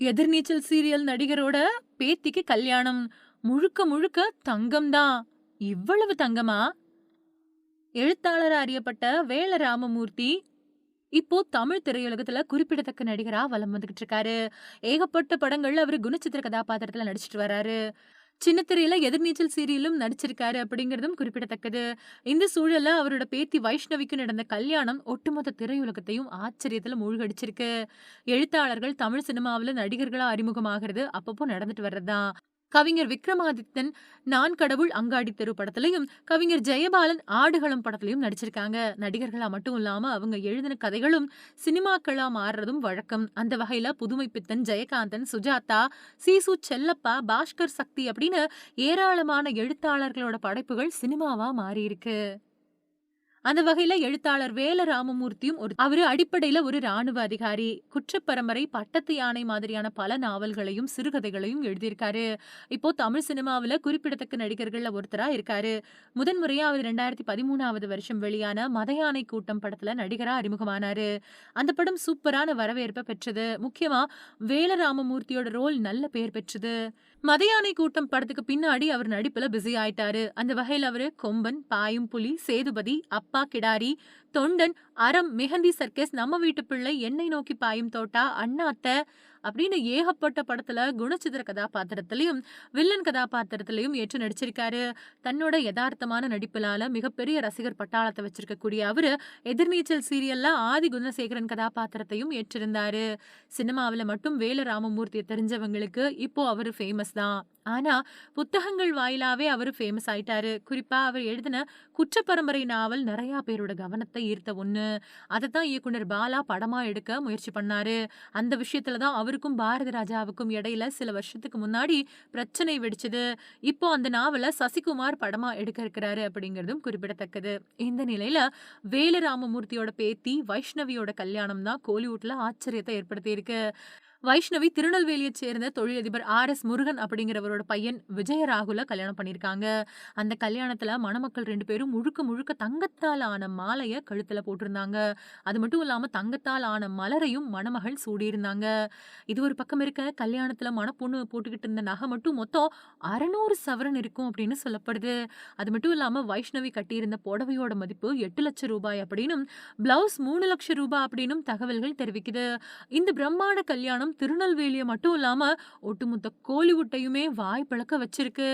எதிர்நீச்சல் serial நடிகரோட பேத்திக்கு கல்யாணம். முழுக்க முழுக்க தங்கம் தான். இவ்வளவு தங்கமா? எழுத்தாளரா அறியப்பட்ட வேல ராமமூர்த்தி, இப்போ தமிழ் திரையுலகத்துல குறிப்பிடத்தக்க நடிகரா வலம் வந்துகிட்டு இருக்காரு. ஏகப்பட்ட படங்கள்ல அவரு குணச்சித்திர கதாபாத்திரத்துல நடிச்சிட்டு வராரு. சின்னத்திரையில எதிர்நீச்சல் சீரியலும் நடிச்சிருக்காரு அப்படிங்கிறதும் குறிப்பிடத்தக்கது. இந்த சூழல்ல அவரோட பேத்தி வைஷ்ணவிக்கு நடந்த கல்யாணம் ஒட்டுமொத்த திரையுலகத்தையும் ஆச்சரியத்துல மூழ்கடிச்சிருக்கு. எழுத்தாளர்கள் தமிழ் சினிமாவுல நடிகர்களா அறிமுகமாகிறது அப்பப்போ நடந்துட்டு வர்றதுதான். கவிஞர் விக்ரமாதித்தன் நான் கடவுள் அங்காடி தெரு படத்துலயும், கவிஞர் ஜெயபாலன் ஆடுகளம் படத்துலயும் நடிச்சிருக்காங்க. நடிகர்களா மட்டும் இல்லாம அவங்க எழுதின கதைகளும் சினிமாக்களா மாறுறதும் வழக்கம். அந்த வகையில புதுமை பித்தன், ஜெயகாந்தன், சுஜாதா, சீசு செல்லப்பா, பாஸ்கர் சக்தி அப்படின்னு ஏராளமான எழுத்தாளர்களோட படைப்புகள் சினிமாவா மாறியிருக்கு. அந்த வகையில எழுத்தாளர் வேல ராமமூர்த்தியும் ஒரு அவரு அடிப்படையில ஒரு ராணுவ அதிகாரி. குற்றப்பரம்பரை, பட்டத்து யானை மாதிரியான பல நாவல்களையும், சிறுகதைகளையும் எழுதியிருக்காரு. இப்போ தமிழ் சினிமாவில் குறிப்பிடத்தக்க நடிகர்கள்ல ஒருத்தரா இருக்காரு. முதன்முறையா அவர் ரெண்டாயிரத்தி பதிமூணாவது வருஷம் வெளியான மதயானை கூட்டம் படத்துல நடிகரா அறிமுகமானாரு. அந்த படம் சூப்பரான வரவேற்பை பெற்றது. முக்கியமா வேல ராமமூர்த்தியோட ரோல் நல்ல பேர் பெற்றது. மதயானை கூட்டம் படத்துக்கு பின்னாடி அவர் நடிப்புல பிஸி ஆயிட்டாரு. அந்த வகையில் அவரு கொம்பன், பாயும் புலி, சேதுபதி, அப்பா கிடாரி, தொண்டன், அறம், மெஹந்தி சர்க்கஸ், நம்ம வீட்டு பிள்ளை, என்னை நோக்கி பாயும் தோட்டா, அண்ணாத்த அப்படின்னு ஏகப்பட்ட படத்துல குணச்சித்திர கதாபாத்திரத்திலையும் வில்லன் கதாபாத்திரத்திலையும் ஏற்று நடிச்சிருக்காரு. தன்னோட யதார்த்தமான நடிப்பிலால மிகப்பெரிய ரசிகர் பட்டாளத்தை வச்சிருக்கக்கூடிய அவரு, எதிர்நீச்சல் சீரியல்ல ஆதி குணசேகரன் கதாபாத்திரத்தையும் ஏற்றிருந்தாரு. சினிமாவில் மட்டும் வேல ராமமூர்த்தியை தெரிஞ்சவங்களுக்கு இப்போ அவர் ஃபேமஸ் தான். ஆனா புத்தகங்கள் வாயிலாவே அவரு ஃபேமஸ் ஆயிட்டாரு. குறிப்பா அவர் எழுதின குற்றப்பரம்பரை நாவல் நிறைய பேரோட கவனத்தை ஈர்த்த ஒண்ணு. தான் இயக்குனர் பாலா படமா எடுக்க முயற்சி பண்ணாரு. அந்த விஷயத்துல தான் அவர் அவருக்கும் பாரத ராஜாவுக்கும் இடையில சில வருஷத்துக்கு முன்னாடி பிரச்சனை வெடிச்சது. இப்போ அந்த நாவல சசிகுமார் படமா எடுக்க இருக்கிறாரு அப்படிங்கிறதும் குறிப்பிடத்தக்கது. இந்த நிலையில வேல ராமமூர்த்தியோட பேத்தி வைஷ்ணவியோட கல்யாணம் தான் கோலிவுட்ல ஆச்சரியத்த ஏற்படுத்தியிருக்கு. வைஷ்ணவி திருநெல்வேலியை சேர்ந்த தொழிலதிபர் ஆர். எஸ். முருகன் அப்படிங்கிறவரோட பையன் விஜயராகுல கல்யாணம் பண்ணியிருக்காங்க. அந்த கல்யாணத்துல மணமக்கள் ரெண்டு பேரும் முழுக்க முழுக்க தங்கத்தால் ஆன மாலையை கழுத்துல போட்டிருந்தாங்க. அது மட்டும் இல்லாம தங்கத்தால் ஆன மலரையும் மணமகள் சூடியிருந்தாங்க. இது ஒரு பக்கம் இருக்க, கல்யாணத்துல மணப்பொண்ணு போட்டுக்கிட்டு இருந்த நகை மட்டும் மொத்தம் 600 சவரன் இருக்கும் அப்படின்னு சொல்லப்படுது. அது மட்டும் இல்லாம வைஷ்ணவி கட்டியிருந்த புடவையோட மதிப்பு எட்டு லட்சம் ரூபாய் அப்படின்னும், பிளவுஸ் ரூ. 3,00,000 அப்படின்னும் தகவல்கள் தெரிவிக்குது. இந்த பிரம்மாண்ட கல்யாணம் திருநெல்வேலிய மட்டும் இல்லாம ஒட்டுமொத்த கோலிவுட்டையுமே வாய் பிளக்க வச்சிருக்கு.